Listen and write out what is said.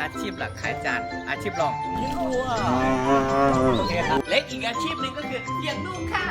อาชีพหลักขายจานอาชีพรองเลี้ยงวัวโอเคครับและอีกอาชีพหนึ่งก็คือเลี้ยงลูกค่ะ